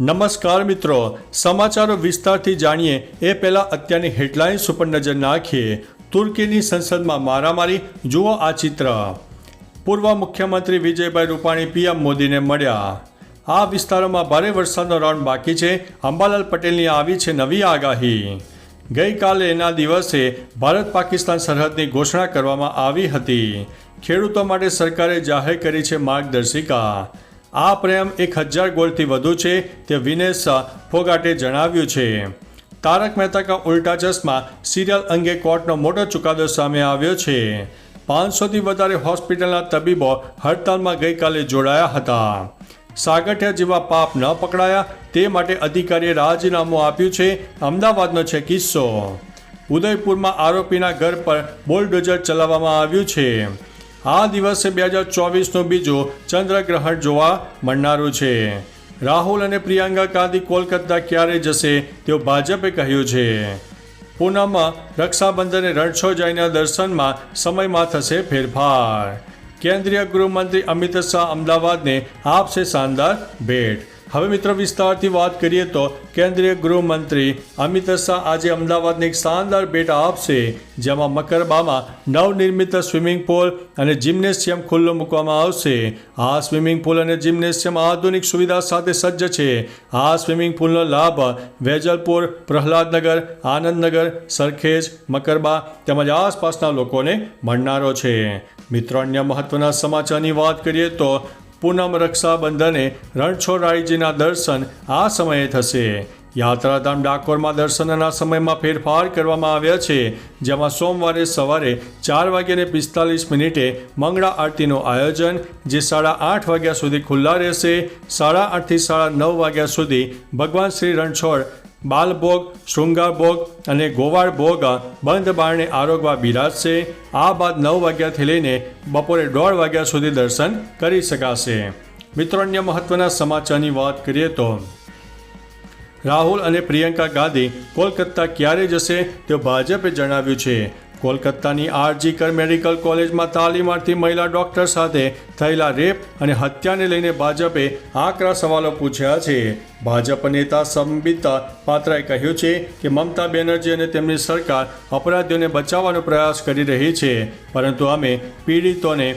નમસ્કાર મિત્રો, સમાચારો વિસ્તારથી જાણીએ. એ પહેલાં અત્યારની હેડલાઇન્સ ઉપર નજર નાખીએ. તુર્કીની સંસદમાં મારામારી. જુઓ આ ચિત્ર. પૂર્વ મુખ્યમંત્રી વિજયભાઈ રૂપાણી પીએમ મોદીને મળ્યા. આ વિસ્તારોમાં ભારે વરસાદનો રાઉન્ડ બાકી છે. અંબાલાલ પટેલની આવી છે નવી આગાહી. ગઈકાલે એના દિવસે ભારત પાકિસ્તાન સરહદની ઘોષણા કરવામાં આવી હતી. ખેડૂતો માટે સરકારે જાહેર કરી છે માર્ગદર્શિકા. આ પ્રેમ એક હજાર ગોલથી વધુ છે, તે વિનેશ ફોગાટે જણાવ્યું છે. તારક મહેતા કા ઉલ્ટા ચશ્મા સિરિયલ અંગે કોર્ટનો મોટો ચુકાદો સામે આવ્યો છે. પાંચસોથી વધારે હોસ્પિટલના તબીબો હડતાલમાં ગઈકાલે જોડાયા હતા. સાગઠિયા જેવા પાપ ન પકડાયા, તે માટે અધિકારીએ રાજીનામું આપ્યું છે. અમદાવાદનો છે કિસ્સો. ઉદયપુરમાં આરોપીના ઘર પર બોલડોઝર ચલાવવામાં આવ્યું છે. આ દિવસે બે હજાર ચોવીસનું બીજું ચંદ્રગ્રહણ જોવા મળનારું છે. રાહુલ અને પ્રિયંકા ગાંધી કોલકાતા ક્યારે જશે તેવું ભાજપે કહ્યું છે. પૂનામાં રક્ષાબંધને રણછોડજાઈના દર્શનમાં સમયમાં થશે ફેરફાર. કેન્દ્રીય ગૃહમંત્રી અમિત શાહ અમદાવાદને આપશે શાનદાર ભેટ. હવે મિત્રો વિસ્તારથી વાત કરીએ તો કેન્દ્રીય ગૃહમંત્રી અમિત શાહ આજે અમદાવાદને એક શાનદાર ભેટ આપશે, જેમાં મકરબામાં નવનિર્મિત સ્વિમિંગ પુલ અને જિમ્નેશિયમ ખુલ્લો મૂકવામાં આવશે. આ સ્વિમિંગ પુલ અને જિમ્નેશિયમ આધુનિક સુવિધા સાથે સજ્જ છે. આ સ્વિમિંગ પુલનો લાભ વેજલપુર, પ્રહલાદનગર, આનંદનગર, સરખેજ, મકરબા તેમજ આસપાસના લોકોને મળનારો છે. મિત્રો, અન્ય મહત્વના સમાચારની વાત કરીએ તો પૂનમ રક્ષાબંધને રણછોડરાયજીના દર્શન આ સમયે થશે. યાત્રાધામ ડાકોરમાં દર્શનના સમયમાં ફેરફાર કરવામાં આવ્યા છે, જેમાં સોમવારે સવારે ચાર વાગ્યાને પિસ્તાલીસ મિનિટે મંગળા આરતીનું આયોજન, જે સાડા આઠ વાગ્યા સુધી ખુલ્લા રહેશે. સાડા આઠથી સાડા નવ વાગ્યા સુધી ભગવાન શ્રી રણછોડ બાલભોગ, શૃંગારભોગ અને ગોવાળ ભોગ બંધ બારણે આરોગવા બિરાજશે. આ બાદ નવ વાગ્યાથી લઈને બપોરે દોઢ વાગ્યા સુધી દર્શન કરી શકાશે. મિત્રો, અન્ય મહત્વના સમાચારની વાત કરીએ તો રાહુલ અને પ્રિયંકા ગાંધી કોલકાતા ક્યારે જશે તે ભાજપે જણાવ્યું છે. કોલકાતાની આરજી કર મેડિકલ કોલેજમાં તાલીમાર્થી મહિલા ડોક્ટર સાથે થયેલા રેપ અને હત્યાને લઈને ભાજપે આકરા સવાલો પૂછ્યા છે. ભાજપ નેતા સંબિત પાત્રાએ કહ્યું છે કે મમતા બેનર્જી અને તેમની સરકાર અપરાધીઓને બચાવવાનો પ્રયાસ કરી રહી છે, પરંતુ અમે પીડિતોને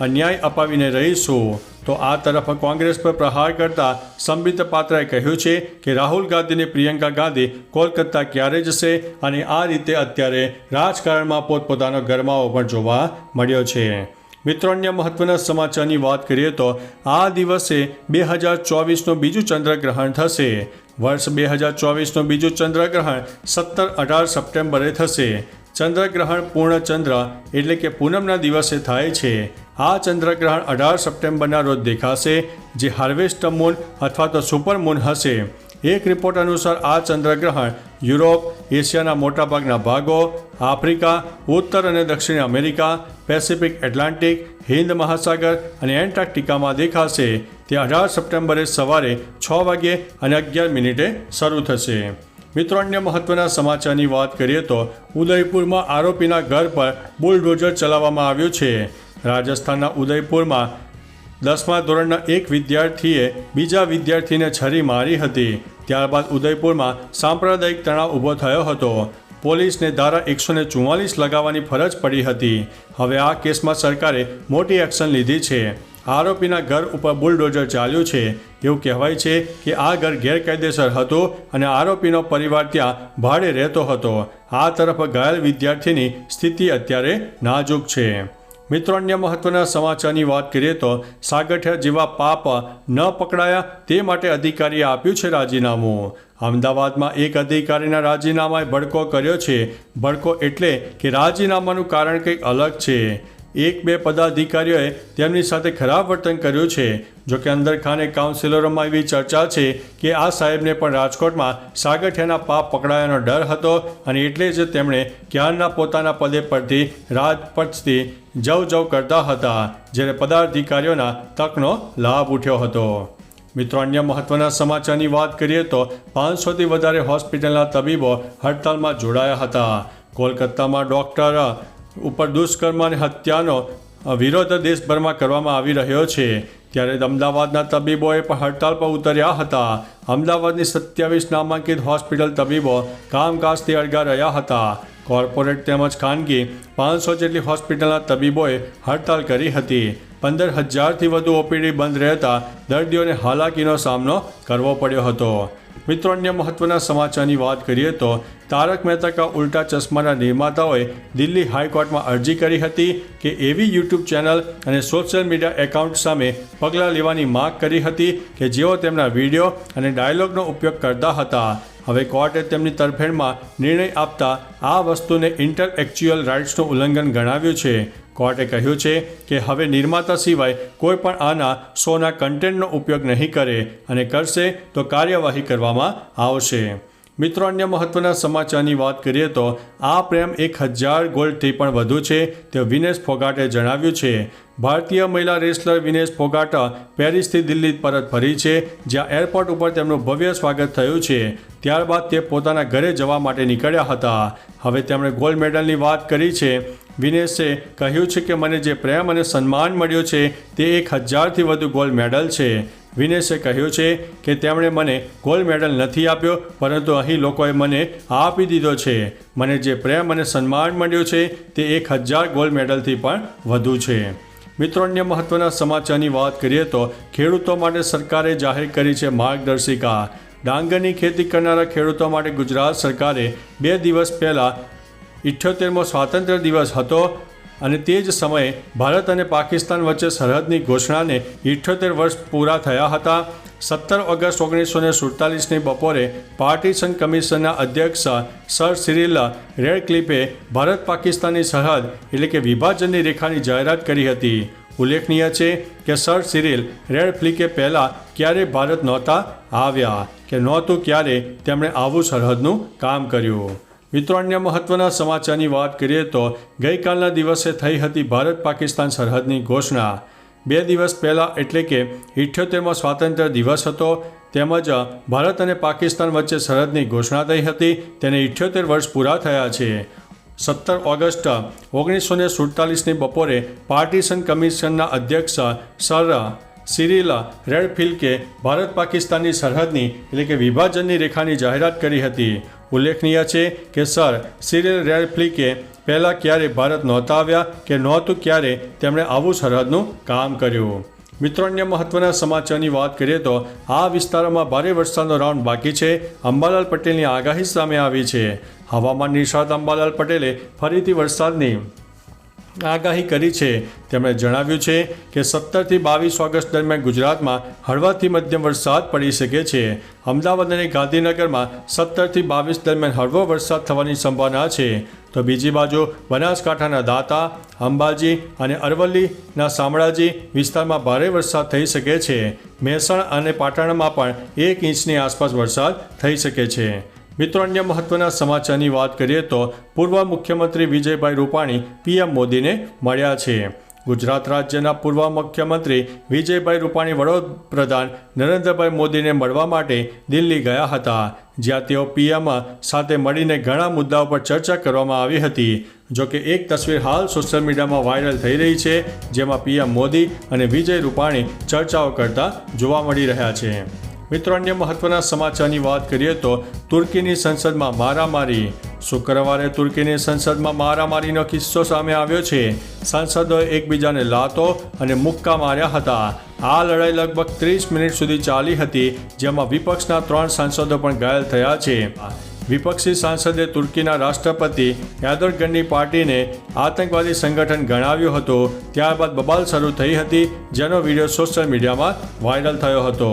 અન્યાય અપાવીને રહીશું. તો આ તરફ કોંગ્રેસ પર પ્રહાર કરતા સંબિત પાત્રાએ કહ્યું છે કે રાહુલ ગાંધીને પ્રિયંકા ગાંધી કોલકાતા ક્યારે જશે અને આ રીતે અત્યારે રાજકારણમાં પોતપોતાનો ગરમાવો પણ જોવા મળ્યો છે. મિત્રો, અન્ય મહત્વના સમાચારની વાત કરીએ તો આ દિવસે બે હજાર ચોવીસનું બીજું ચંદ્રગ્રહણ થશે. વર્ષ બે હજાર ચોવીસનું બીજું ચંદ્રગ્રહણ સત્તર અઢાર સપ્ટેમ્બરે થશે. ચંદ્રગ્રહણ પૂર્ણ ચંદ્ર એટલે કે પૂનમના દિવસે થાય છે. આ ચંદ્રગ્રહણ અઢાર સપ્ટેમ્બરના રોજ દેખાશે, જે હાર્વેસ્ટ મૂન અથવા તો સુપર મૂન હશે. એક રિપોર્ટ અનુસાર આ ચંદ્રગ્રહણ યુરોપ, એશિયાના મોટાભાગના ભાગો, આફ્રિકા, ઉત્તર અને દક્ષિણ અમેરિકા, પેસિફિક એટલાન્ટિક, હિન્દ મહાસાગર અને એન્ટાર્કટિકામાં દેખાશે. તે અઢાર સપ્ટેમ્બરે સવારે છ વાગ્યે અને અગિયાર મિનિટે શરૂ થશે. મિત્રો, અન્ય મહત્વના સમાચારની વાત કરીએ તો ઉદયપુરમાં આરોપીના ઘર પર બુલડોઝર ચલાવવામાં આવ્યું છે. રાજસ્થાનના ઉદયપુરમાં દસમા ધોરણના એક વિદ્યાર્થીએ બીજા વિદ્યાર્થીને છરી મારી હતી. ત્યારબાદ ઉદયપુરમાં સાંપ્રદાયિક તણાવ ઊભો થયો હતો. પોલીસને ધારા એકસો ને ચુમ્માલીસ લગાવવાની ફરજ પડી હતી. હવે આ કેસમાં સરકારે મોટી એક્શન લીધી છે. આરોપીના ઘર ઉપર બુલડોઝર ચાલ્યું છે. એવું કહેવાય છે કે આ ઘર ગેરકાયદેસર હતું અને આરોપીનો પરિવાર ત્યાં ભાડે રહેતો હતો. આ તરફ ઘાયલ વિદ્યાર્થીની સ્થિતિ અત્યારે નાજુક છે. મિત્રો, અન્ય મહત્વના સમાચારની વાત કરીએ તો સાગઠિયા જેવા પાપ ન પકડાયા તે માટે અધિકારીએ આપ્યું છે રાજીનામું. અમદાવાદમાં એક અધિકારીના રાજીનામાએ ભડકો કર્યો છે. ભડકો એટલે કે રાજીનામાનું કારણ કંઈક અલગ છે. એક બે પદાધિકારીઓએ તેમની સાથે ખરાબ વર્તન કર્યું છે. જો કે અંદરખાને કાઉન્સિલરોમાં એવી ચર્ચા છે કે આ સાહેબને પણ રાજકોટમાં સાગઠિયાના પાપ પકડાયાનો ડર હતો અને એટલે જ તેમણે ક્યારના પોતાના પદે પરથી રાજપથથી જવ જવ કરતા હતા, જ્યારે પદાધિકારીઓના તકનો લાભ ઉઠ્યો હતો. મિત્રો, અન્ય મહત્વના સમાચારની વાત કરીએ તો પાંચસોથી વધારે હોસ્પિટલના તબીબો હડતાલમાં જોડાયા હતા. કોલકાતામાં ડૉક્ટર ઉપર દુષ્કર્મ અને હત્યાનો વિરોધ દેશભરમાં કરવામાં આવી રહ્યો છે. ત્યારે અમદાવાદના તબીબોએ પણ હડતાલ પર ઉતર્યા હતા. અમદાવાદની સત્યાવીસ નામાંકિત હોસ્પિટલ તબીબો કામકાજથી અળગા રહ્યા હતા. કોર્પોરેટ તેમજ ખાનગી પાંચસો જેટલી હોસ્પિટલના તબીબોએ હડતાલ કરી હતી. પંદર હજારથી વધુ ઓપીડી બંધ રહેતા દર્દીઓને હાલાકીનો સામનો કરવો પડ્યો હતો. મિત્રો, અન્ય મહત્વના સમાચારની વાત કરીએ તો તારક મહેતા કા ઉલ્ટા ચશ્માના નિર્માતાઓએ દિલ્હી હાઈકોર્ટમાં અરજી કરી હતી કે એવી યુટ્યુબ ચેનલ અને સોશિયલ મીડિયા એકાઉન્ટ સામે પગલાં લેવાની માંગ કરી હતી કે જેઓ તેમના વીડિયો અને ડાયલોગનો ઉપયોગ કરતા હતા. હવે કોર્ટે તેમની તરફેણમાં નિર્ણય આપતા આ વસ્તુને ઇન્ટરએક્ચ્યુઅલ રાઇટ્સનું ઉલ્લંઘન ગણાવ્યું છે. કોર્ટે કહ્યું છે કે હવે નિર્માતા સિવાય કોઈ પણ આના શોના કન્ટેન્ટનો ઉપયોગ નહીં કરે અને કરશે તો કાર્યવાહી કરવામાં આવશે. મિત્રો, અન્ય મહત્વના સમાચારની વાત કરીએ તો આ પ્રેમ એક હજાર ગોલ્ડથી પણ વધુ છે તે વિનેશ ફોગાટે જણાવ્યું છે. ભારતીય મહિલા રેસલર વિનેશ ફોગાટા પેરિસથી દિલ્હી પરત ફરી છે, જ્યાં એરપોર્ટ ઉપર તેમનું ભવ્ય સ્વાગત થયું છે. ત્યારબાદ તે પોતાના ઘરે જવા માટે નીકળ્યા હતા. હવે તેમણે ગોલ્ડ મેડલની વાત કરી છે. વિનેશે કહ્યું છે કે મને જે પ્રેમ અને સન્માન મળ્યો છે, તે એક હજારથી વધુ ગોલ્ડ મેડલ છે. વિનેશે કહ્યું છે કે તેમણે મને ગોલ્ડ મેડલ નથી આપ્યો, પરંતુ અહીં લોકોએ મને આપી દીધો છે. મને જે પ્રેમ અને સન્માન મળ્યો છે, તે એક હજાર ગોલ્ડ મેડલથી પણ વધુ છે. મિત્રો, અન્ય મહત્વના સમાચારની વાત કરીએ તો ખેડૂતો માટે સરકારે જાહેર કરી છે માર્ગદર્શિકા. ડાંગરની ખેતી કરનારા ખેડૂતો માટે ગુજરાત સરકારે બે દિવસ પહેલાં ઇઠ્યોતેરમો સ્વાતંત્ર્ય દિવસ હતો અને તે જ સમયે ભારત અને પાકિસ્તાન વચ્ચે સરહદની ઘોષણાને ઇઠ્યોતેર વર્ષ પૂરા થયા હતા. સત્તર ઓગસ્ટ ઓગણીસો ને સુડતાલીસની બપોરે પાર્ટીશન કમિશનના અધ્યક્ષ સર સિરિલ રેડક્લિપે ભારત પાકિસ્તાનની સરહદ એટલે કે વિભાજનની રેખાની જાહેરાત કરી હતી. ઉલ્લેખનીય છે કે સર સિરિલ રેડ ફ્લિકે પહેલાં ક્યારે ભારત નહોતા આવ્યા કે નહોતું ક્યારે તેમણે આવું સરહદનું કામ કર્યું. મિત્રો, અન્ય મહત્વના સમાચારની વાત કરીએ તો ગઈકાલના દિવસે થઈ હતી ભારત પાકિસ્તાન સરહદની ઘોષણા. બે દિવસ પહેલાં એટલે કે ઇઠ્યોતેરમો સ્વાતંત્ર્ય દિવસ હતો, તેમજ ભારત અને પાકિસ્તાન વચ્ચે સરહદની ઘોષણા થઈ હતી, તેને ઇઠ્યોતેર વર્ષ પૂરા થયા છે. સત્તર ઓગસ્ટ ઓગણીસો ને સુડતાલીસની બપોરે પાર્ટીશન કમિશનના અધ્યક્ષ સર સિરિલા રેડફિલ્કે ભારત પાકિસ્તાનની સરહદની એટલે કે વિભાજનની રેખાની જાહેરાત કરી હતી. ઉલ્લેખનીય છે કે સર સિરિલ રેડફ્લિકે પહેલાં ક્યારે ભારત નહોતા આવ્યા કે નહોતું ક્યારે તેમણે આવું સરહદનું કામ કર્યું. મિત્રો, અન્ય મહત્વના સમાચારની વાત કરીએ તો આ વિસ્તારોમાં ભારે વરસાદનો રાઉન્ડ બાકી છે. અંબાલાલ પટેલની આગાહી સામે આવી છે. હવામાન નિષ્ણાત અંબાલાલ પટેલે ફરીથી વરસાદની આગાહી કરી છે. તેમણે જણાવ્યું છે કે સત્તરથી બાવીસ ઓગસ્ટ દરમિયાન ગુજરાતમાં હળવાથી મધ્યમ વરસાદ પડી શકે છે. અમદાવાદ અને ગાંધીનગરમાં સત્તરથી બાવીસ દરમિયાન હળવો વરસાદ થવાની સંભાવના છે. તો બીજી બાજુ બનાસકાંઠાના દાંતા, અંબાજી અને અરવલ્લીના શામળાજી વિસ્તારમાં ભારે વરસાદ થઈ શકે છે. મહેસાણા અને પાટણમાં પણ એક ઇંચની આસપાસ વરસાદ થઈ શકે છે. મિત્રો, અન્ય મહત્વના સમાચારની વાત કરીએ તો પૂર્વ મુખ્યમંત્રી વિજયભાઈ રૂપાણી પીએમ મોદીને મળ્યા છે. ગુજરાત રાજ્યના પૂર્વ મુખ્યમંત્રી વિજયભાઈ રૂપાણી વડોપ્રધાન નરેન્દ્રભાઈ મોદીને મળવા માટે દિલ્હી ગયા હતા, જ્યાં તેઓ પીએમ સાથે મળીને ઘણા મુદ્દાઓ પર ચર્ચા કરવામાં આવી હતી. જોકે એક તસવીર હાલ સોશિયલ મીડિયામાં વાયરલ થઈ રહી છે, જેમાં પીએમ મોદી અને વિજય રૂપાણી ચર્ચાઓ કરતા જોવા મળી રહ્યા છે. મિત્રો, અન્ય મહત્વના સમાચારની વાત કરીએ તો તુર્કીની સંસદમાં મારામારી. શુક્રવારે તુર્કીની સંસદમાં મારામારીનો કિસ્સો સામે આવ્યો છે. સાંસદોએ એકબીજાને લાતો અને મુક્કા માર્યા હતા. આ લડાઈ લગભગ ત્રીસ મિનિટ સુધી ચાલી હતી, જેમાં વિપક્ષના ત્રણ સાંસદો પણ ઘાયલ થયા છે. વિપક્ષી સાંસદે તુર્કીના રાષ્ટ્રપતિ યાદરગનની પાર્ટીને આતંકવાદી સંગઠન ગણાવ્યું હતું. ત્યારબાદ બબાલ શરૂ થઈ હતી, જેનો વીડિયો સોશિયલ મીડિયામાં વાયરલ થયો હતો.